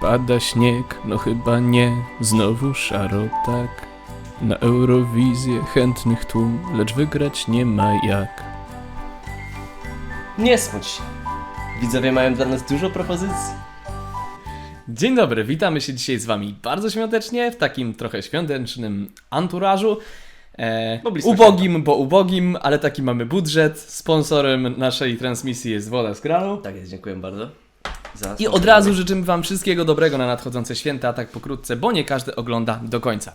Pada śnieg, no chyba nie, znowu szaro tak. Na Eurowizję chętnych tłum, lecz wygrać nie ma jak. Nie smuć się. Widzowie mają dla nas dużo propozycji. Dzień dobry, witamy się dzisiaj z Wami bardzo świątecznie, w takim trochę świątecznym anturażu. E, Bo blisko ubogim, bo ubogim, ale taki mamy budżet. Sponsorem naszej transmisji jest woda z kranu. Tak jest, dziękuję bardzo. I od razu życzymy Wam wszystkiego dobrego na nadchodzące święta, a tak pokrótce, bo nie każdy ogląda do końca.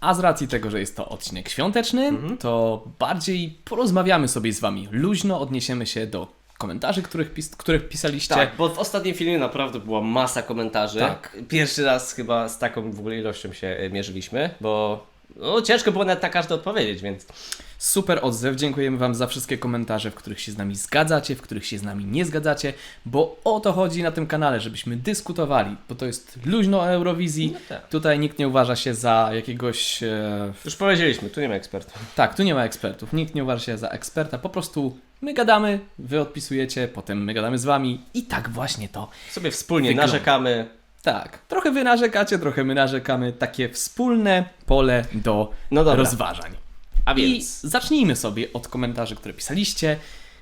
A z racji tego, że jest to odcinek świąteczny, Mhm. to bardziej porozmawiamy sobie z Wami. Luźno odniesiemy się do komentarzy, których, pis- których pisaliście. Tak, bo w ostatnim filmie naprawdę była masa komentarzy. Tak. Pierwszy raz chyba z taką w ogóle ilością się e, mierzyliśmy, bo no, ciężko było nawet na każdy odpowiedzieć, więc Super odzew, dziękujemy Wam za wszystkie komentarze, w których się z nami zgadzacie, w których się z nami nie zgadzacie, bo o to chodzi na tym kanale, żebyśmy dyskutowali, bo to jest luźno o Eurowizji. No tak. Tutaj nikt nie uważa się za jakiegoś e, już powiedzieliśmy, tu nie ma ekspertów. Tak, tu nie ma ekspertów. Nikt nie uważa się za eksperta. Po prostu my gadamy, wy odpisujecie, potem my gadamy z wami i tak właśnie to. Sobie wspólnie Wygląda. narzekamy. Tak, trochę wy narzekacie, trochę my narzekamy. Takie wspólne pole do No rozważań. A I więc zacznijmy sobie od komentarzy, które pisaliście.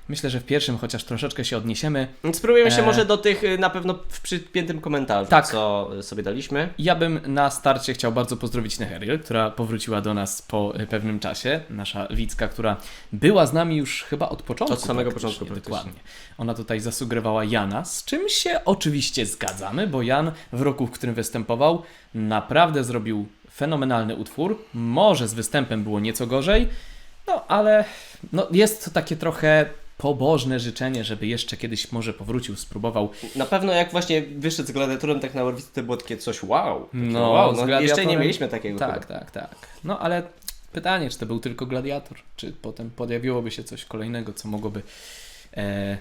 Myślę, że w pierwszym chociaż troszeczkę się odniesiemy. spróbujemy się E. może do tych y, na pewno w przypiętym komentarzu, Tak. co y, sobie daliśmy. Ja bym na starcie chciał bardzo pozdrowić Neheriel, która powróciła do nas po e, pewnym czasie. Nasza Wicka, która była z nami już chyba od początku. Od samego praktycznie, początku praktycznie. Dokładnie. Ona tutaj zasugerowała Jana, z czym się oczywiście zgadzamy, bo Jan w roku, w którym występował, naprawdę zrobił fenomenalny utwór. Może z występem było nieco gorzej, no ale no, jest to takie trochę pobożne życzenie, żeby jeszcze kiedyś może powrócił, spróbował. Na pewno jak właśnie wyszedł z gladiatorem tak na Eurowizji, to było takie coś wow. Takie No, wow. no gladiatorem- jeszcze nie mieliśmy takiego. Tak, chyba. tak, tak. No ale pytanie, czy to był tylko gladiator, czy potem pojawiłoby się coś kolejnego, co mogłoby. E,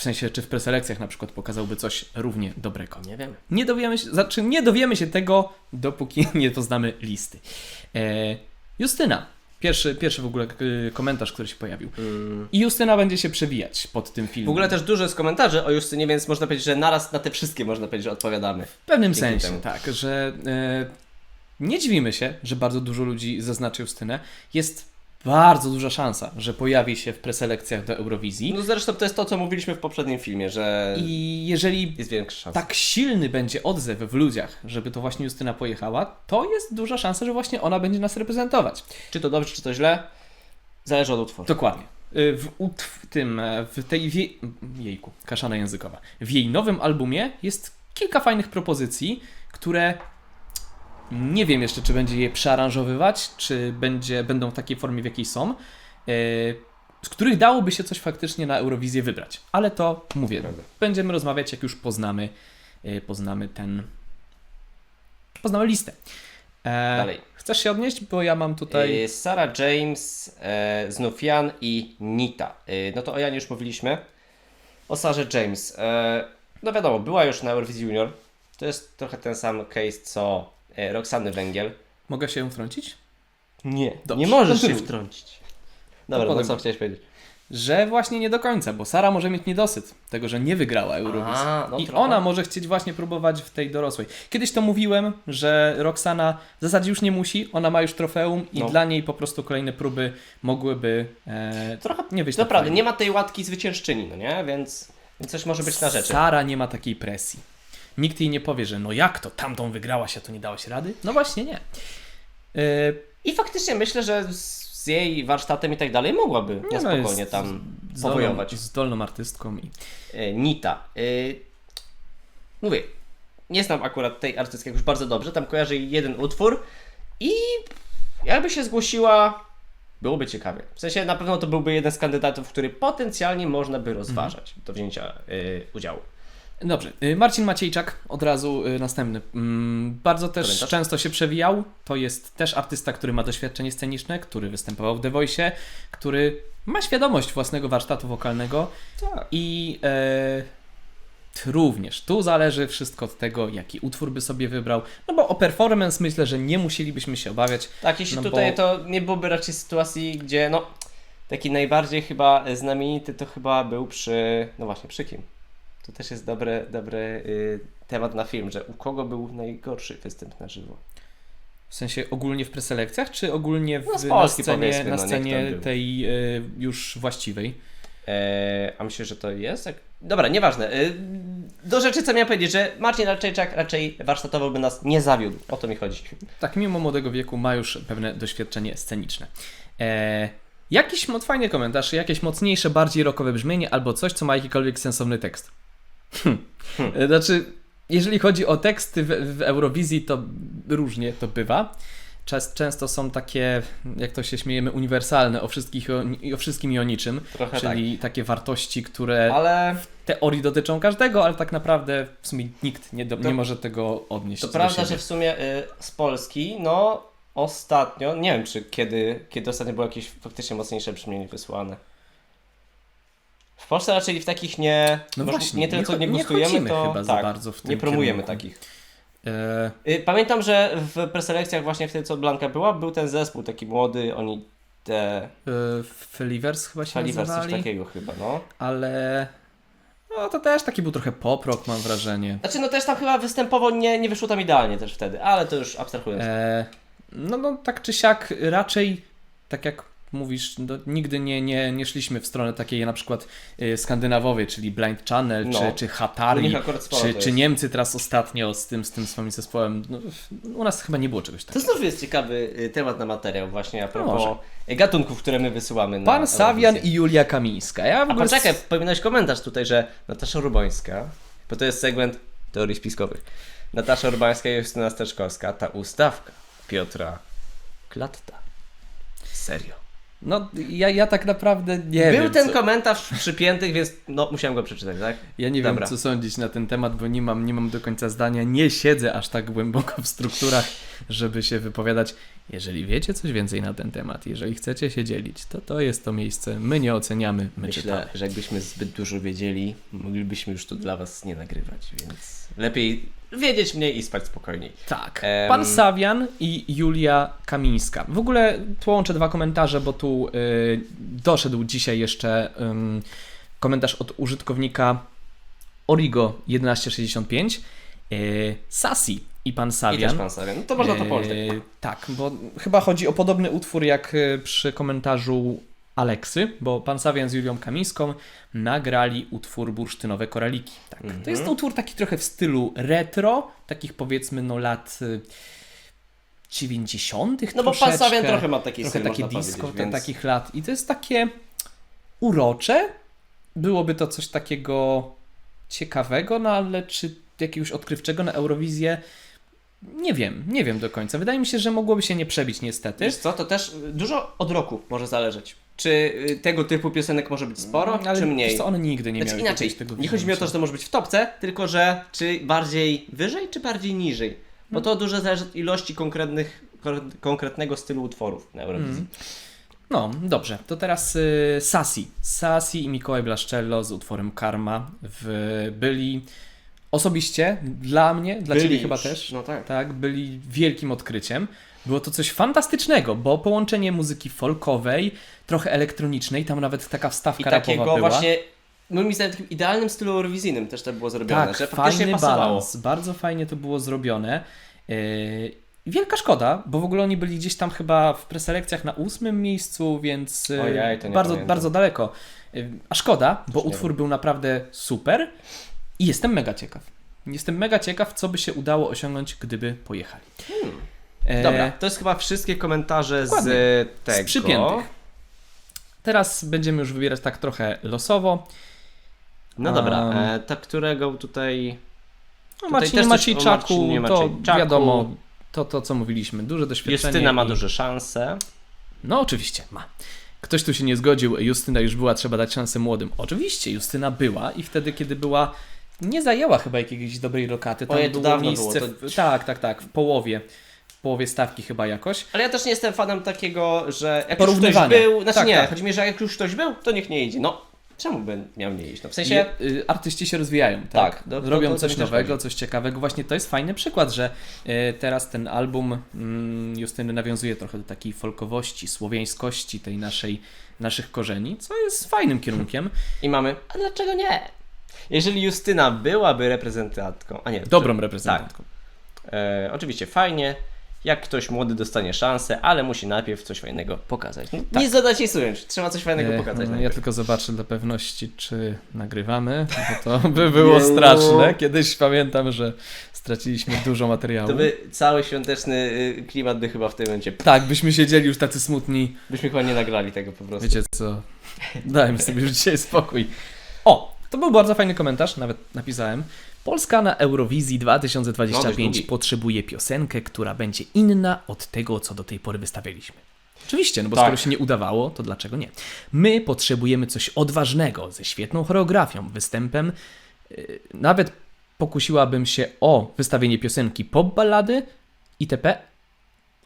w sensie, czy w preselekcjach na przykład pokazałby coś równie dobrego. Nie wiem. Nie dowiemy się, znaczy nie dowiemy się tego, dopóki nie poznamy listy. E, Justyna. Pierwszy, pierwszy w ogóle komentarz, który się pojawił. Mm. I Justyna będzie się przewijać pod tym filmem. W ogóle też dużo jest komentarzy o Justynie, więc można powiedzieć, że naraz na te wszystkie można powiedzieć, że odpowiadamy. W pewnym Dzięki sensie, temu. tak, że e, nie dziwimy się, że bardzo dużo ludzi zaznaczy Justynę. Jest bardzo duża szansa, że pojawi się w preselekcjach do Eurowizji. No zresztą to jest to, co mówiliśmy w poprzednim filmie, że I jeżeli jest większa szansa. tak silny będzie odzew w ludziach, żeby to właśnie Justyna pojechała, to jest duża szansa, że właśnie ona będzie nas reprezentować. Czy to dobrze, czy to źle, zależy od utworu. Dokładnie. Y, W, w tym, e, w tej wie... jejku, kaszana językowa. W jej nowym albumie jest kilka fajnych propozycji, które nie wiem jeszcze, czy będzie je przearanżowywać, czy będzie, będą w takiej formie, w jakiej są, e, z których dałoby się coś faktycznie na Eurowizję wybrać. Ale to mówię, Prawda. będziemy rozmawiać, jak już poznamy, e, poznamy ten. Poznamy listę. E, Dalej. Chcesz się odnieść? Bo ja mam tutaj. Sarah James, e, znów Jan i Nita. No to o Janie już mówiliśmy. O Sarze James. E, no wiadomo, była już na Eurowizji Junior. To jest trochę ten sam case co Roxany Węgiel. Mogę się wtrącić? Nie, Dobrze. nie możesz się wtrącić. Dobra, no potem- co chciałeś powiedzieć? Że właśnie nie do końca, bo Sara może mieć niedosyt tego, że nie wygrała Eurowizji. A, no I trochę. ona może chcieć właśnie próbować w tej dorosłej. Kiedyś to mówiłem, że Roxana w zasadzie już nie musi, ona ma już trofeum i No. dla niej po prostu kolejne próby mogłyby e, Trochę nie wyjść tak Naprawdę, nie ma tej łatki zwyciężczyni, no nie? Więc, więc coś może być na rzeczy. Sara nie ma takiej presji. Nikt jej nie powie, że no jak to, tamtą wygrałaś, a to nie dałaś rady? No właśnie nie. E, I faktycznie myślę, że z, z jej warsztatem i tak dalej mogłaby no, spokojnie jest tam zdolną, powojować. zdolną artystką i E, Nita. E, mówię, nie znam akurat tej artystki jakoś bardzo dobrze, tam kojarzę jej jeden utwór i jakby się zgłosiła, byłoby ciekawie. W sensie na pewno to byłby jeden z kandydatów, który potencjalnie można by rozważać do wzięcia e, udziału. Dobrze, y, Marcin Maciejczak, od razu y, następny. Mm, Bardzo też Komentarz? często się przewijał. To jest też artysta, który ma doświadczenie sceniczne, który występował w The Voice, który ma świadomość własnego warsztatu wokalnego Tak. i e, również tu zależy wszystko od tego, jaki utwór by sobie wybrał. No bo o performance myślę, że nie musielibyśmy się obawiać. Tak, jeśli No tutaj bo- to nie byłoby raczej sytuacji, gdzie no taki najbardziej chyba znamienity to chyba był przy, no właśnie przy kim? To też jest dobry, dobry y, temat na film, że u kogo był najgorszy występ na żywo. W sensie ogólnie w preselekcjach, czy ogólnie w, No, na scenie, na no, scenie tej y, już właściwej? Eee, a myślę, że to jest? Jak... Dobra, nieważne. Yy, do rzeczy, co miałem powiedzieć, że Marcin Raczejczak raczej warsztatowo by nas nie zawiódł. O to mi chodzi. Tak, mimo młodego wieku ma już pewne doświadczenie sceniczne. E, jakiś fajny komentarz, jakieś mocniejsze, bardziej rockowe brzmienie albo coś, co ma jakikolwiek sensowny tekst. Hm. E, Znaczy, jeżeli chodzi o teksty w, w Eurowizji, to różnie to bywa. Czas, często są takie, jak to się śmiejemy, uniwersalne, o, wszystkich, o, wszystkim i o niczym. Trochę Czyli takie wartości, które tak. Ale w teorii dotyczą każdego, ale tak naprawdę w sumie nikt nie, do, To- nie może tego odnieść to prawda, siebie. że w sumie y, z Polski, no ostatnio, nie wiem czy kiedy, kiedy ostatnio było jakieś faktycznie mocniejsze brzmienie wysłane. W Polsce raczej w takich nie, No może właśnie, nie tyle co nie nie gustujemy, chodzimy to chyba za tak, bardzo w tym nie promujemy kierunku. takich. E, Y, Pamiętam, że w preselekcjach właśnie wtedy co Blanka była, był ten zespół taki młody, oni te e, Felivers chyba się Falivers, coś nazywali, takiego chyba, no. ale no, to też taki był trochę pop-rock mam wrażenie. Znaczy no też tam chyba występowo nie, nie wyszło tam idealnie też wtedy, ale to już abstrahując. E, no, no tak czy siak raczej, tak jak mówisz, no, nigdy nie, nie, nie szliśmy w stronę takiej na przykład e, skandynawowej, czyli Blind Channel, No. czy, czy Hatari, czy, to czy. Niemcy teraz ostatnio z tym, z tym swoim zespołem. No, u nas chyba nie było czegoś To takiego. znów jest ciekawy y, temat na materiał właśnie a propos y, gatunków, które my wysyłamy na Pan Sawian i Julia Kamińska. Ja w A ogóle poczekaj, pominąłeś komentarz tutaj, że Natasza Rubońska, bo to jest segment teorii spiskowych. Natasza Urbańska i Justyna Steczkowska, ta ustawka Piotra Klatta. Serio. No, ja, ja tak naprawdę nie Był wiem. ten co... komentarz w przypiętych, więc no musiałem go przeczytać, tak? Ja nie Dobra. wiem, co sądzić na ten temat, bo nie mam, nie mam do końca zdania. Nie siedzę aż tak głęboko w strukturach, żeby się wypowiadać. Jeżeli wiecie coś więcej na ten temat, jeżeli chcecie się dzielić, to to jest to miejsce. My nie oceniamy, my Myślę, czytamy. że jakbyśmy zbyt dużo wiedzieli, moglibyśmy już tu dla Was nie nagrywać, więc lepiej wiedzieć mniej i spać spokojniej. Tak. Em. Pan Sawian i Julia Kamińska. W ogóle połączę dwa komentarze, bo tu y, doszedł dzisiaj jeszcze komentarz od użytkownika Origo1165. Y, Sasi i pan I Sawian. też Pan Sawian. No to można to połączyć. E, tak, bo chyba chodzi o podobny utwór jak przy komentarzu Aleksy, bo pan Sawian z Julią Kamińską nagrali utwór Bursztynowe Koraliki. Tak. Mhm. To jest utwór taki trochę w stylu retro, takich powiedzmy no lat e, 90. No bo Pan. Sawian trochę ma taki trochę styl, takie disco te, więc... takich lat i to jest takie urocze. Byłoby to coś takiego ciekawego, no ale czy jakiegoś odkrywczego na Eurowizję? Nie wiem, nie wiem do końca. Wydaje mi się, że mogłoby się nie przebić niestety. Wiesz co, to też y, dużo od roku może zależeć. Czy y, tego typu piosenek może być sporo, ale czy mniej? Co, one nigdy nie Znaczy miały inaczej, tego nie chodzi mi o to, że to może być w topce, tylko że czy bardziej wyżej, czy bardziej niżej. Bo Mm. to dużo zależy od ilości konkretnych, kon- konkretnego stylu utworów na Eurowizji. Mm. No, dobrze. To teraz y, Sasi. Sasi i Mikołaj Blaszczello z utworem Karma w, byli osobiście dla mnie, dla Byli Ciebie chyba już, też, No tak. tak, byli wielkim odkryciem. Było to coś fantastycznego, bo połączenie muzyki folkowej, trochę elektronicznej, tam nawet taka I wstawka rapowa takiego była. właśnie, moim zdaniem, takim idealnym stylu eurowizyjnym też to było zrobione, Tak, że fajny pasowało. balans. Bardzo fajnie to było zrobione. Yy, Wielka szkoda, bo w ogóle oni byli gdzieś tam chyba w preselekcjach na ósmym miejscu, więc yy, Ojej, bardzo, pamiętam. bardzo daleko. Yy, A szkoda, bo Już utwór był naprawdę super i jestem mega ciekaw. Jestem mega ciekaw, co by się udało osiągnąć, gdyby pojechali. E, Dobra, to jest chyba wszystkie komentarze Dokładnie. z tego. Z przypiętych. Teraz będziemy już wybierać tak trochę losowo. No dobra, Um, e, to którego tutaj... No, Tutaj Marcinie też coś o Maciejczaku, Marcinie to Maciejczaku. wiadomo, to, to co mówiliśmy, duże doświadczenie. Justyna ma i- duże szanse. No oczywiście, ma. Ktoś tu się nie zgodził, Justyna już była, trzeba dać szansę młodym. Oczywiście, Justyna była i wtedy, kiedy była, nie zajęła chyba jakiejś dobrej lokaty. Tam to było dawno miejsce, było, to- W, tak, tak, tak, w połowie, połowie stawki chyba jakoś. Ale ja też nie jestem fanem takiego, że jak już ktoś Porównywania. był, znaczy Tak, nie, tak. chodzi mi, że jak już ktoś był, to niech nie jedzie. No, czemu by miał nie jeść? No w sensie, Je, y, artyści się rozwijają, tak? Tak, do- do- Robią do- to coś też nowego, coś ciekawego. Właśnie to jest fajny przykład, że y, teraz ten album mm, Justyny nawiązuje trochę do takiej folkowości, słowiańskości tej naszej, naszych korzeni, co jest fajnym kierunkiem. i mamy, a dlaczego nie? Jeżeli Justyna byłaby reprezentantką, a nie, Dobrą reprezentantką. Tak. E, oczywiście fajnie, jak ktoś młody dostanie szansę, ale musi najpierw coś fajnego pokazać. No, Tak. Nie zadać jej sujęć, trzeba coś fajnego E, pokazać. ja najpierw. tylko zobaczę dla pewności, czy nagrywamy, bo to by było straszne. Kiedyś pamiętam, że straciliśmy dużo materiału. To by cały świąteczny y, klimat by chyba w tym momencie. Tak, byśmy siedzieli już tacy smutni. Byśmy chyba nie nagrali tego po prostu. Wiecie co? Dajmy sobie już dzisiaj spokój. O, to był bardzo fajny komentarz, nawet napisałem. Polska na Eurowizji No, dość 2025 długi. potrzebuje piosenkę, która będzie inna od tego, co do tej pory wystawialiśmy. Oczywiście, no bo Tak. skoro się nie udawało, to dlaczego nie? My potrzebujemy coś odważnego, ze świetną choreografią, występem. Yy, Nawet pokusiłabym się o wystawienie piosenki pop ballady itp.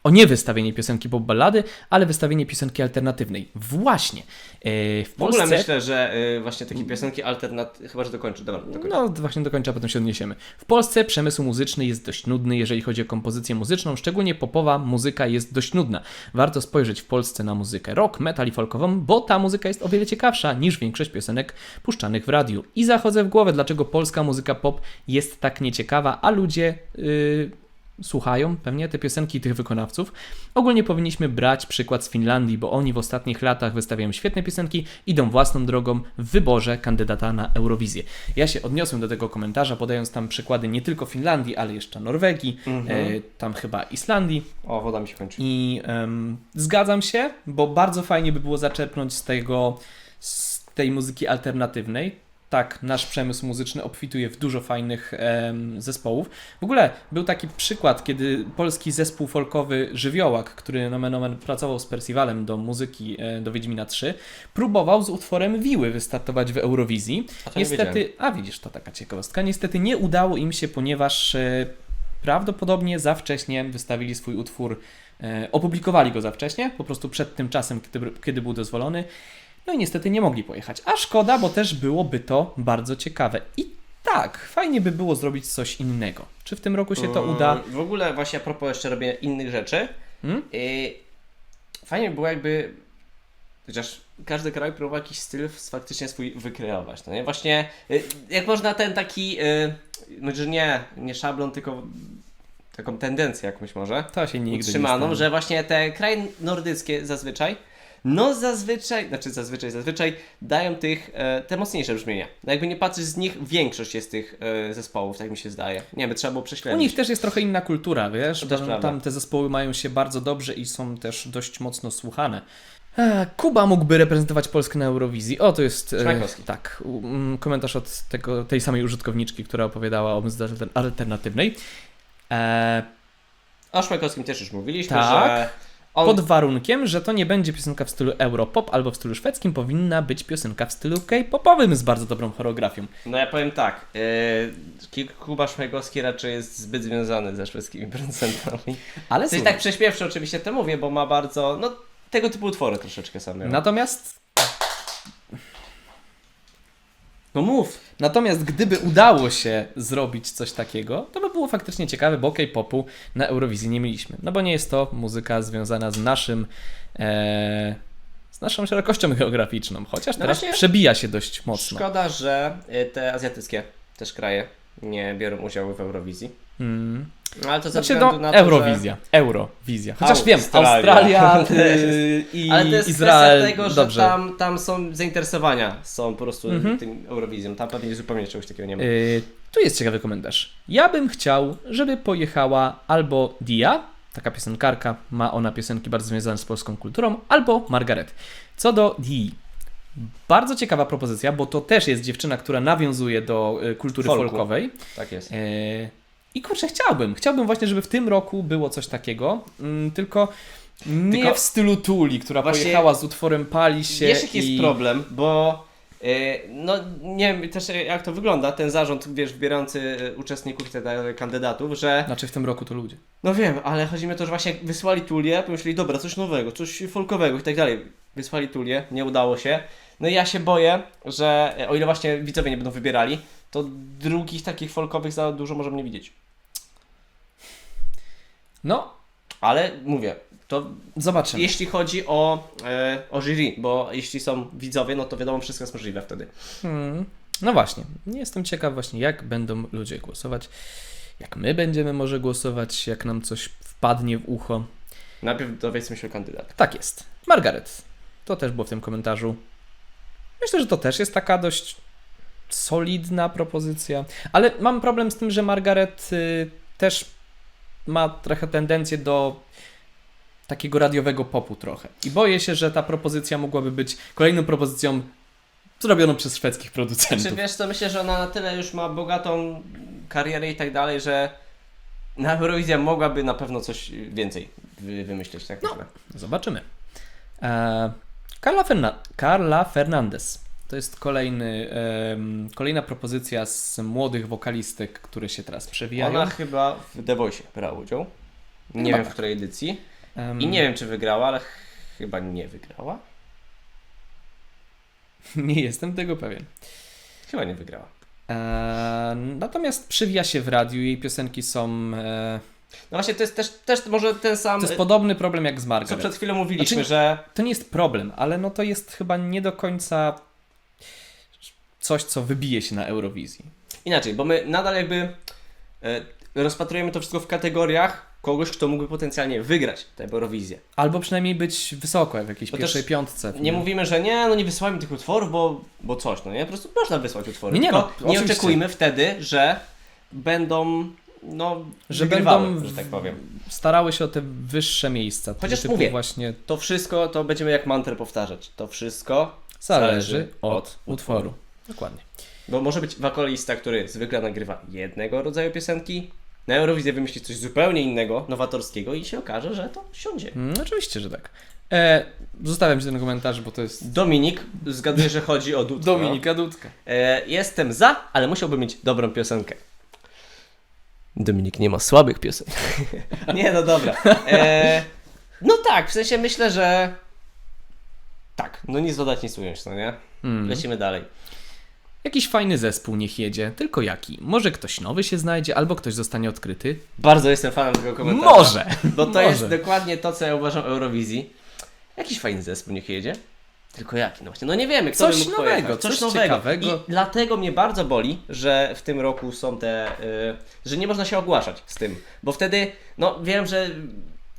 O nie wystawienie piosenki pop ballady, ale wystawienie piosenki alternatywnej. Właśnie. Yy, W W ogóle Polsce... myślę, że y, właśnie takie piosenki alternatywne. Chyba, że dokończę. Dobra, dokończę. No, właśnie dokończę, a potem się odniesiemy. W Polsce przemysł muzyczny jest dość nudny, jeżeli chodzi o kompozycję muzyczną, szczególnie popowa muzyka jest dość nudna. Warto spojrzeć w Polsce na muzykę rock, metal i folkową, bo ta muzyka jest o wiele ciekawsza niż większość piosenek puszczanych w radiu. I zachodzę w głowę, dlaczego polska muzyka pop jest tak nieciekawa, a ludzie yy, słuchają pewnie te piosenki tych wykonawców. Ogólnie powinniśmy brać przykład z Finlandii, bo oni w ostatnich latach wystawiają świetne piosenki, idą własną drogą w wyborze kandydata na Eurowizję. Ja się odniosłem do tego komentarza, podając tam przykłady nie tylko Finlandii, ale jeszcze Norwegii, Mhm. e, tam chyba Islandii. O, woda mi się kończy. I em, zgadzam się, bo bardzo fajnie by było zaczerpnąć z tego, z tej muzyki alternatywnej. Tak, nasz przemysł muzyczny obfituje w dużo fajnych em, zespołów. W ogóle był taki przykład, kiedy polski zespół folkowy Żywiołak, który nomen omen pracował z Percivalem do muzyki e, do Wiedźmina 3, próbował z utworem Wiły wystartować w Eurowizji. A. Niestety, a widzisz, to taka ciekawostka. Niestety nie udało im się, ponieważ e, prawdopodobnie za wcześnie wystawili swój utwór, e, opublikowali go za wcześnie, po prostu przed tym czasem, kiedy, kiedy był dozwolony. No i niestety nie mogli pojechać. A szkoda, bo też byłoby to bardzo ciekawe. I tak, fajnie by było zrobić coś innego. Czy w tym roku się to Mm, uda? W ogóle właśnie a propos jeszcze robienia innych rzeczy. Hmm? y, fajnie by było jakby. Chociaż każdy kraj próbował jakiś styl faktycznie swój wykreować. No nie? Właśnie y, jak można ten taki. Y, może nie, nie szablon, tylko taką tendencję jakąś może. To się nigdy utrzymaną, nie że właśnie te kraje nordyckie zazwyczaj, no zazwyczaj, znaczy zazwyczaj, zazwyczaj dają tych, e, te mocniejsze brzmienia. No jakby nie patrzeć z nich, większość jest tych e, zespołów, tak mi się zdaje. Nie wiem, trzeba było U prześledzić. nich też jest trochę inna kultura, wiesz? To tam te zespoły mają się bardzo dobrze i są też dość mocno słuchane. E, Kuba mógłby reprezentować Polskę na Eurowizji. O, to jest. e. Tak, u- mm, komentarz od tego, tej samej użytkowniczki, która opowiadała o muzyce alter- alternatywnej. E, O Szmajkowskim też już mówiliśmy, Tak. że on... pod warunkiem, że to nie będzie piosenka w stylu Europop albo w stylu szwedzkim, powinna być piosenka w stylu K-popowym z bardzo dobrą choreografią. No ja powiem tak, e, Kuba Szmajkowski raczej jest zbyt związany ze szwedzkimi producentami. Ale słuchaj, tak prześmiewczo oczywiście to mówię, bo ma bardzo, no tego typu utwory troszeczkę same. natomiast No mów! Natomiast gdyby udało się zrobić coś takiego, to by było faktycznie ciekawe, bo K-popu na Eurowizji nie mieliśmy. No bo nie jest to muzyka związana z naszym. E, z naszą szerokością geograficzną, chociaż No teraz przebija się dość mocno. Szkoda, że y, te azjatyckie też kraje nie biorą udziału w Eurowizji. Mm. No, ale to ze Znaczy, no, na to, Eurowizja. Eurowizja. Chociaż wiem, Australia. Y, i Że... Ale to jest Izrael. kwestia tego, że dobrze. tam, tam są zainteresowania są po prostu Mhm. tym Eurowizją. Tam pewnie zupełnie czegoś takiego nie ma. Y, tu jest ciekawy komentarz. Ja bym chciał, żeby pojechała albo Dia, taka piosenkarka, ma ona piosenki bardzo związane z polską kulturą, albo Margaret. Co do Dii. Bardzo ciekawa propozycja, bo to też jest dziewczyna, która nawiązuje do y, kultury Folku. folkowej. Tak jest. E, I kurczę, chciałbym. Chciałbym właśnie, żeby w tym roku było coś takiego, mm, tylko nie Tylko- w stylu Tuli, która Właśnie- pojechała z utworem Pali się Wiesz jaki i... jest problem, bo y, no nie wiem też jak to wygląda, ten zarząd, wiesz, wybierający y, uczestników, te te kandydatów, że Znaczy w tym roku to ludzie. no wiem, ale chodzi mi o to, że właśnie jak wysłali Tulię, pomyśleli, dobra, coś nowego, coś folkowego i tak dalej. Wysłali Tulię, nie udało się. No i ja się boję, że o ile właśnie widzowie nie będą wybierali, to drugich takich folkowych za dużo możemy nie widzieć. No, Ale mówię, to zobaczymy. jeśli chodzi o, e, o jury, bo jeśli są widzowie, no to wiadomo, wszystko jest możliwe wtedy. Hmm. No właśnie, jestem ciekaw właśnie, jak będą ludzie głosować, jak my będziemy może głosować, jak nam coś wpadnie w ucho. Najpierw dowiedzmy się kandydat. Tak jest. Margaret. To też było w tym komentarzu. Myślę, że to też jest taka dość solidna propozycja, ale mam problem z tym, że Margaret y, też ma trochę tendencję do takiego radiowego popu trochę. I boję się, że ta propozycja mogłaby być kolejną propozycją zrobioną przez szwedzkich producentów. Czy wiesz co, myślę, że ona na tyle już ma bogatą karierę i tak dalej, że na Eurowizja mogłaby na pewno coś więcej wy- wymyślić, tak myślę. Zobaczymy. E, Carla, Ferna- Carla Fernandez. To jest kolejny, em, kolejna propozycja z młodych wokalistek, które się teraz przewijają. Ona chyba w The Voice brała udział. Nie Chyba wiem tak. w której edycji. Em, I nie wiem czy wygrała, ale ch- chyba nie wygrała. nie jestem tego pewien. Chyba nie wygrała. E, natomiast przywija się w radiu, jej piosenki są. E, No właśnie, to jest też, też może ten sam, to jest podobny problem jak z co Margaret. przed chwilą mówiliśmy, Znaczy- że To nie jest problem, ale no to jest chyba nie do końca coś, co wybije się na Eurowizji. inaczej, bo my nadal jakby e, rozpatrujemy to wszystko w kategoriach kogoś, kto mógłby potencjalnie wygrać tę Eurowizję. Albo przynajmniej być wysoko, w jakiejś Bo pierwszej też piątce. Nie mówimy, że nie, no nie wysyłajmy tych utworów, bo, bo coś, no nie? Po prostu można wysłać utwory. Nie, nie, no, nie oczekujmy wtedy, że będą, no, że będą że tak powiem. starały się o te wyższe miejsca. Chociaż typu mówię, właśnie To wszystko, to będziemy jak mantrę powtarzać. To wszystko, zależy zależy od od utworu. Dokładnie. bo może być wokalista, który zwykle nagrywa jednego rodzaju piosenki, na Eurowizję wymyśli coś zupełnie innego, nowatorskiego i się okaże, że to siądzie. Mm, oczywiście, że tak. E, zostawiam ci ten komentarz, bo to jest Dominik, zgaduję, że chodzi o Dudka. Dominika Dudka. E, jestem za, ale musiałby mieć dobrą piosenkę. Dominik nie ma słabych piosenek. nie, no dobra. E, no tak, w sensie myślę, że tak, no nic dodać, nic ująć, no nie? Mm. Lecimy dalej. Jakiś fajny zespół niech jedzie, tylko jaki? Może ktoś nowy się znajdzie, albo ktoś zostanie odkryty? Bardzo jestem fanem tego komentarza. Może! Bo to Może. jest dokładnie to, co ja uważam o Eurowizji. Jakiś fajny zespół niech jedzie. Tylko jaki? No właśnie, no nie wiemy, kto Coś by mógł nowego, pojechać. coś ciekawego. I dlatego mnie bardzo boli, że w tym roku są te, y, że nie można się ogłaszać z tym. Bo wtedy, no wiem, że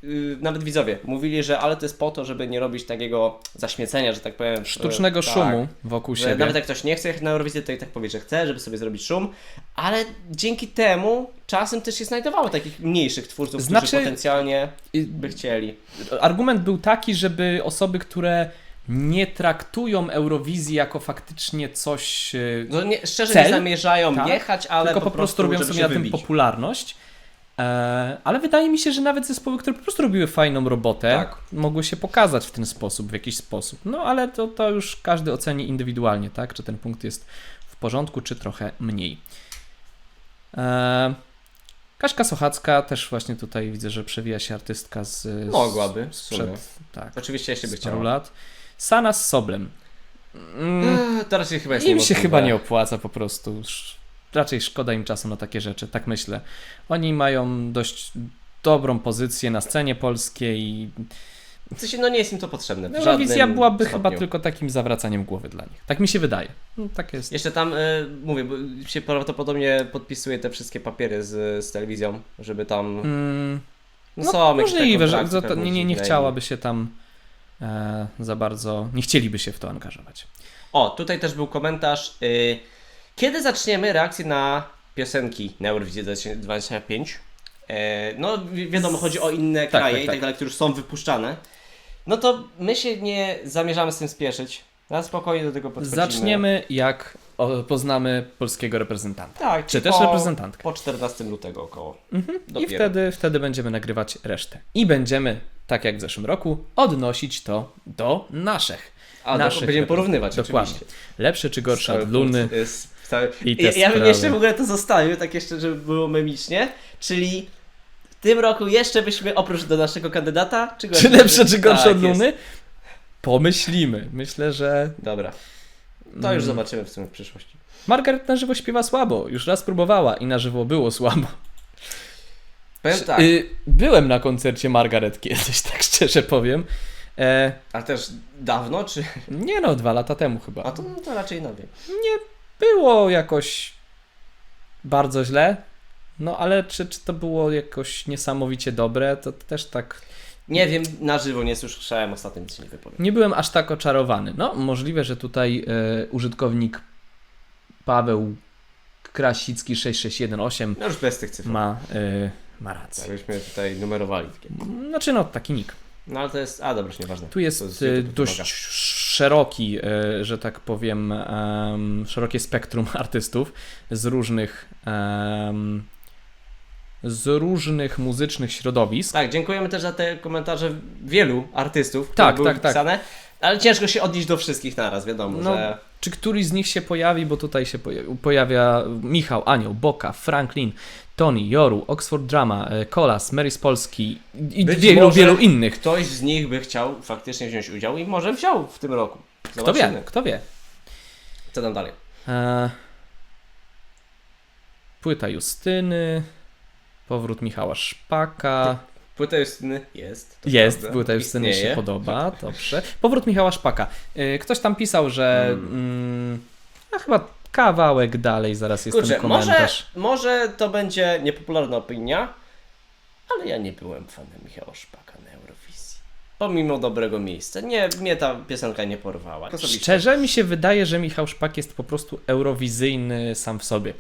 y, nawet widzowie mówili, że ale to jest po to, żeby nie robić takiego zaśmiecenia, że tak powiem. Sztucznego y, tak. szumu wokół siebie. Nawet jak ktoś nie chce jechać na Eurowizję, to i tak powie, że chce, żeby sobie zrobić szum, ale dzięki temu czasem też się znajdowało takich mniejszych twórców, Znaczy- którzy potencjalnie by chcieli. Argument był taki, żeby osoby, które nie traktują Eurowizji jako faktycznie coś, e, No nie, szczerze Cel? nie zamierzają Tak. jechać, ale tylko po prostu robią żeby sobie na tym popularność. E, ale wydaje mi się, że nawet zespoły, które po prostu robiły fajną robotę, Tak. mogły się pokazać w ten sposób, w jakiś sposób. No ale to, to już każdy oceni indywidualnie, tak? Czy ten punkt jest w porządku, czy trochę mniej. E, Kaśka Sochacka też właśnie tutaj widzę, że przewija się artystka z, z Mogłaby, sumie. sprzed, tak, Oczywiście, jeśli by z chciała. lat. Sana z Soblem. Mm, Eee, To raczej chyba jest im się chyba nie opłaca po prostu. Raczej szkoda im czasu na takie rzeczy, tak myślę. Oni mają dość dobrą pozycję na scenie polskiej i W sensie, no nie jest im to potrzebne. w Eurowizja byłaby stopniu. chyba tylko takim zawracaniem głowy dla nich. Tak mi się wydaje. No, tak jest. Jeszcze tam, e, mówię, bo się prawdopodobnie podpisuje te wszystkie papiery z, z telewizją, żeby tam... Mm, No, no, są możliwe, że to nie, nie, nie chciałaby się tam e, za bardzo, nie chcieliby się w to angażować. O, tutaj też był komentarz. y, kiedy zaczniemy reakcję na piosenki na Eurowizję 2025? E, no, wi- wiadomo, chodzi o inne kraje tak, i tak tak. dalej, które już są wypuszczane. No to my się nie zamierzamy z tym spieszyć. Na spokojnie do tego podchodzimy. Zaczniemy jak poznamy polskiego reprezentanta. Tak, Czy po, też reprezentantkę. Po 14 lutego około. Mhm. I wtedy, wtedy będziemy nagrywać resztę. I będziemy, tak jak w zeszłym roku, odnosić to do naszych. A Naszych będziemy porównywać Dokładnie. oczywiście. Lepszy czy gorszy Cały od Luny. jest cały... I ja, ja bym jeszcze w ogóle to zostawił, tak jeszcze, żeby było memicznie, czyli w tym roku jeszcze byśmy oprócz do naszego kandydata, czy, Czy lepsze czy gorsze tak, od jest. Luny? Pomyślimy. Myślę, że Dobra. To już Mm. zobaczymy w sumie w przyszłości. Margaret na żywo śpiewa słabo. Już raz próbowała i na żywo było słabo. Powiem tak, Y, byłem na koncercie Margaret kiedyś, tak szczerze powiem. E, ale też dawno, czy... nie no, dwa lata temu chyba. A to, no, to raczej nowie. Było jakoś bardzo źle. No ale czy, czy to było jakoś niesamowicie dobre, to też tak. Nie wiem, na żywo nie słyszałem ostatnio, nic się nie wypowiem. Nie byłem aż tak oczarowany. No, możliwe, że tutaj e, użytkownik Paweł Krasicki 6618 No już bez tych cyfr. ma, e, ma rację. Jakbyśmy tutaj numerowali. Takie. Znaczy, no, taki nick. No ale to jest, a dobra, nieważne. Tu jest, e, YouTube dość szeroki, e, że tak powiem, em, szerokie spektrum artystów z różnych em, z różnych muzycznych środowisk. Tak, dziękujemy też za te komentarze wielu artystów, które Tak, były tak, tak. Ale ciężko się odnieść do wszystkich naraz, wiadomo, No, że... Czy któryś z nich się pojawi, bo tutaj się poja- pojawia Michał, Anioł, Boka, Franklin, Tony, Joru, Oxford Drama, e, Kolas, Mary z Polski i Być wielu, wielu innych. Ktoś z nich by chciał faktycznie wziąć udział i może wziął w tym roku. Kto Zobaczymy. wie, kto wie. Co tam dalej? E, płyta Justyny, powrót Michała Szpaka. Płyta Justyny jest. to Jest, prawda. płyta Justyny Istnieje. się podoba, dobrze. Powrót Michała Szpaka. E, ktoś tam pisał, że Hmm. mm, a chyba kawałek dalej, zaraz jest Kurczę, ten może, komentarz. może to będzie niepopularna opinia, ale ja nie byłem fanem Michała Szpaka na Eurowizji. Pomimo dobrego miejsca. Nie, mnie ta piosenka nie porwała. Osobiście. Szczerze mi się wydaje, że Michał Szpak jest po prostu eurowizyjny sam w sobie.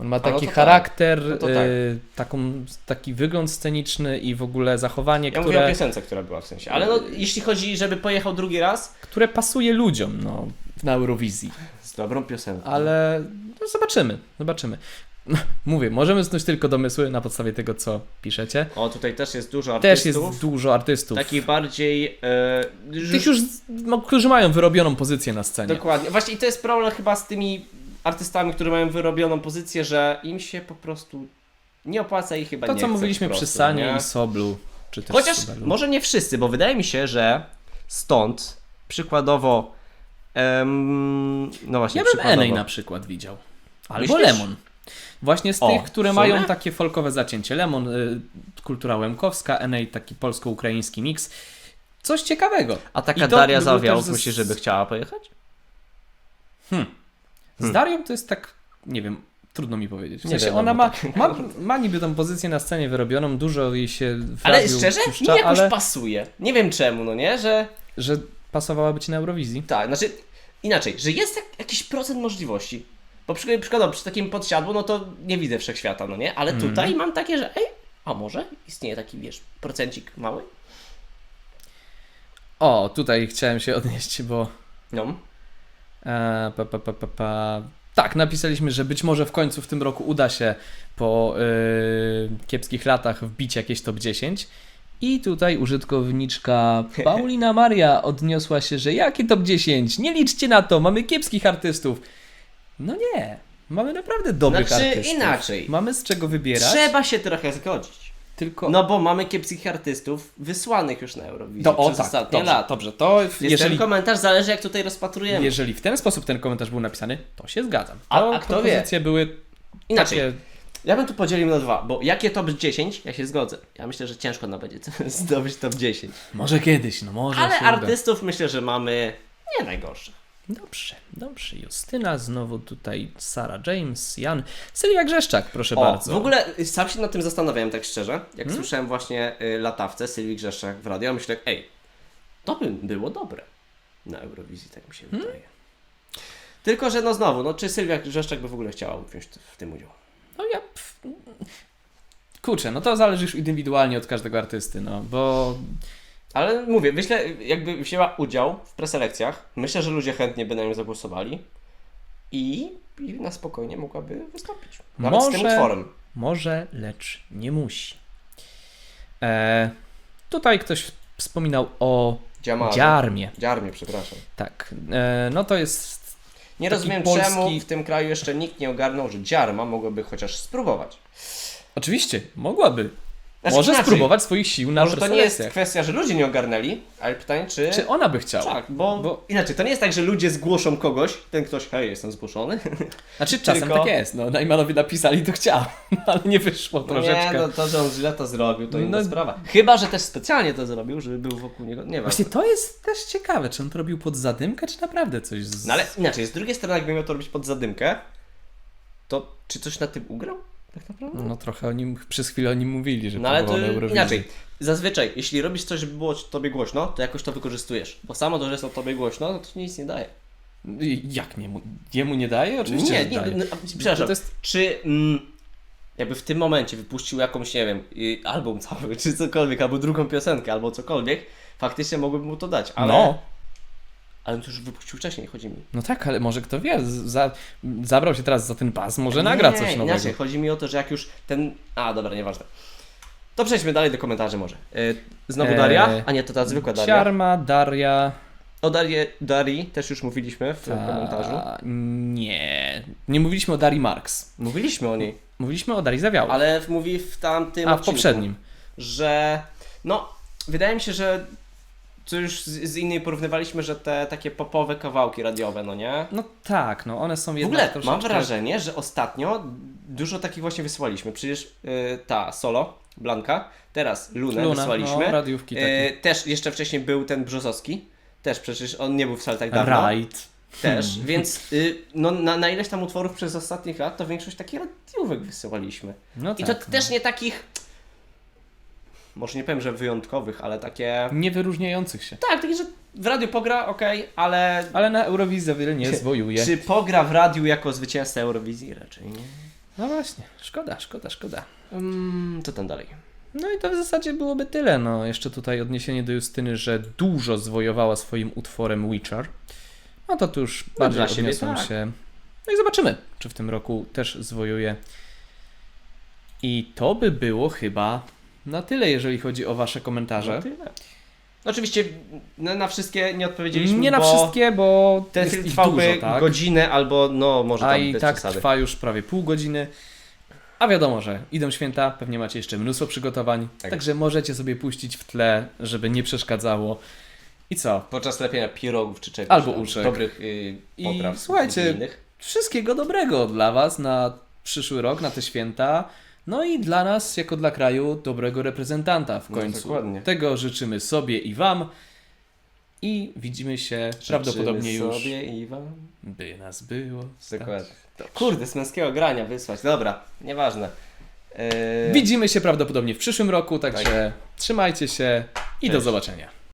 On ma no taki tak. charakter, No to y, tak. taką, taki wygląd sceniczny i w ogóle zachowanie, Ja mówię o które, piosence, która była w sensie. Ale no, jeśli chodzi, żeby pojechał drugi raz które pasuje ludziom no, na Eurowizji. z dobrą piosenką. Ale no, zobaczymy, zobaczymy. Mówię, możemy snuć tylko domysły na podstawie tego, co piszecie. O, tutaj też jest dużo Też artystów. jest dużo artystów. Takich bardziej. E, Tych już, no, którzy mają wyrobioną pozycję na scenie. Dokładnie. Właśnie i to jest problem chyba z tymi artystami, którzy mają wyrobioną pozycję, że im się po prostu nie opłaca i chyba To, nie co chce mówiliśmy po przy prostu, Sanie nie? i Soblu, czy też Chociaż Sobelu. może nie wszyscy, bo wydaje mi się, że stąd przykładowo. em, no właśnie, Ja bym. Enej na przykład widział. Albo Myślisz? Lemon. Właśnie z O, tych, które mają takie folkowe zacięcie. Lemon, y, kultura łemkowska, Enej taki polsko-ukraiński miks. Coś ciekawego. A taka to Daria Zawiał, myślisz, żeby chciała pojechać? Z Hmm. Darią to jest tak, nie wiem, trudno mi powiedzieć. W Nie sensie wiadomo, ona ma, tak. ma, ma niby tą pozycję na scenie wyrobioną, dużo jej się w Ale radiu szczerze, puszcza, mi jakoś ale pasuje. Nie wiem czemu, no nie, że. że pasowała być na Eurowizji. Tak, znaczy inaczej, że jest jak, jakiś procent możliwości. Bo przykład, przykładowo przy takim podsiadło, no to nie widzę wszechświata, no nie? Ale Mhm. tutaj mam takie, że ej, a może istnieje taki, wiesz, procencik mały? O, tutaj chciałem się odnieść, bo No. E, pa, pa, pa, pa, pa. Tak, napisaliśmy, że być może w końcu w tym roku uda się po y, kiepskich latach wbić jakieś top 10. I tutaj użytkowniczka Paulina Maria odniosła się, że jakie top 10? Nie liczcie na to, mamy kiepskich artystów. No nie, mamy naprawdę dobrych Znaczy, artystów. inaczej. Mamy z czego wybierać. Trzeba się trochę zgodzić. Tylko. No bo mamy kiepskich artystów wysłanych już na Eurowizję to, o przez tak, ostatnie dobrze, lata. dobrze, to Jest jeżeli, ten komentarz, zależy jak tutaj rozpatrujemy. jeżeli w ten sposób ten komentarz był napisany, to się zgadzam. A- To a kto wie? były Inaczej, takie ja bym tu podzielił na dwa, bo jakie top 10, ja się zgodzę. Ja myślę, że ciężko nam będzie zdobyć top 10. Może kiedyś, no może. Ale się uda. artystów myślę, że mamy nie najgorszych. Dobrze, dobrze. Justyna, znowu tutaj Sara James, Jan. Sylwia Grzeszczak, proszę O, bardzo. w ogóle y, sam się nad tym zastanawiałem tak szczerze. Jak Hmm? słyszałem właśnie y, latawce Sylwii Grzeszczak w radio, myślę, ej, to by było dobre na Eurowizji, tak mi się Hmm? wydaje. Tylko, że no znowu, no czy Sylwia Grzeszczak by w ogóle chciała wziąć w tym udział? No ja. Kurczę, no to zależy już indywidualnie od każdego artysty, no bo. Ale mówię, myślę, jakby wzięła udział w preselekcjach, myślę, że ludzie chętnie by na nią zagłosowali i, i na spokojnie mogłaby wystąpić. Nawet z tym Może- utworem. Może, lecz nie musi. E, tutaj ktoś wspominał o Dziamarze. dziarmie. Dziarmie, przepraszam. Tak. E, no to jest. Nie rozumiem, polski- czemu w tym kraju jeszcze nikt nie ogarnął, że dziarma mogłaby chociaż spróbować. Oczywiście, mogłaby. Znaczy, Może inaczej. spróbować swoich sił na Może to nie jest preselekcjach. kwestia, że ludzie nie ogarnęli, ale pytanie, czy... Czy ona by chciała? Tak, bo, Bo- inaczej, to nie jest tak, że ludzie zgłoszą kogoś, ten ktoś, hej, jestem zgłoszony. Znaczy czasem Tylko- tak jest, no Najmanowi napisali to chciał, ale nie wyszło troszeczkę. Nie, no to, że on źle to zrobił, to inna No- sprawa. Chyba, że też specjalnie to zrobił, żeby był wokół niego, nie wiem. Właśnie to jest też ciekawe, czy on to robił pod zadymkę, czy naprawdę coś z... No ale inaczej, z drugiej strony, jakby miał to robić pod zadymkę, to czy coś na tym ugrał? Tak naprawdę? No trochę o nim, przez chwilę o nim mówili, że No ale to Eurowizji. inaczej. Zazwyczaj, jeśli robisz coś, żeby było tobie głośno, to jakoś to wykorzystujesz. Bo samo to, że jest o tobie głośno, no to ci nic nie daje. Jak nie? mu- Jemu nie daje? Oczywiście, nie, nie, daje. no, przepraszam. To jest- Czy mm, jakby w tym momencie wypuścił jakąś, nie wiem, album cały, czy cokolwiek, albo drugą piosenkę, albo cokolwiek, faktycznie mogłbym mu to dać, ale, No, ale to już wypuścił wcześniej, chodzi mi. no tak, ale może kto wie, za, zabrał się teraz za ten bas, może nagra nie, coś nowego. Inaczej, chodzi mi o to, że jak już ten... A, dobra, nieważne. To przejdźmy dalej do komentarzy może. Y, znowu Eee, Daria? A nie, to ta zwykła Daria. Siarma, Daria... O Darie, Darii też już mówiliśmy w ta- komentarzu. Nie, nie mówiliśmy o Darii Marks. Mówiliśmy o niej, Mówiliśmy o Darii Zawiału. ale mówi w tamtym A, w poprzednim. że no, wydaje mi się, że co już z, z innej porównywaliśmy, że te takie popowe kawałki radiowe, no nie? No tak, no one są W jednak ogóle mam troszeczkę... wrażenie, że ostatnio dużo takich właśnie wysłaliśmy. Przecież y, ta solo, Blanka, teraz Lunę Luna, wysłaliśmy. no, radiówki takie. Y, też jeszcze wcześniej był ten Brzozowski. Też przecież on nie był wcale tak dawno. Right. Też, więc y, no, na, na ileś tam utworów przez ostatnich lat, to większość takich radiówek wysyłaliśmy. No I tak, to no. też nie takich, może nie powiem, że wyjątkowych, ale takie... Nie wyróżniających się. Tak, takie, że w radiu pogra, okej, ale Ale na Eurowizji o wiele nie zwojuje. czy pogra w radiu jako zwycięzca Eurowizji? Raczej nie. No właśnie, szkoda, szkoda, szkoda. Mm, co tam dalej? No i to w zasadzie byłoby tyle. No, jeszcze tutaj odniesienie do Justyny, że dużo zwojowała swoim utworem Witcher. No to tu już bardziej dla siebie odniosłem tak. się. No i zobaczymy, czy w tym roku też zwojuje. I to by było chyba na tyle, jeżeli chodzi o Wasze komentarze. No tyle. Oczywiście na, na wszystkie nie odpowiedzieliśmy, Nie na wszystkie, bo ten film trwałby dużo, tak? godzinę albo no może A tam i bez tak przesady. trwa już prawie pół godziny. A wiadomo, że idą święta, pewnie macie jeszcze mnóstwo przygotowań, Tak. także możecie sobie puścić w tle, żeby nie przeszkadzało. I co? Podczas lepienia pirogów czy czegoś. Albo tam, uszek. Dobrych y, I potraw. słuchajcie, innych. Wszystkiego dobrego dla Was na przyszły rok, na te święta. No i dla nas, jako dla kraju, dobrego reprezentanta w No, końcu. dokładnie. Tego życzymy sobie i Wam. I widzimy się prawdopodobnie Życzymy już, sobie i wam. by nas było. stać. Dokładnie. Dobrze. Kurde, z męskiego grania wysłać. Dobra, nieważne. Yy, Widzimy się prawdopodobnie w przyszłym roku, także trzymajcie się i do Cześć. zobaczenia.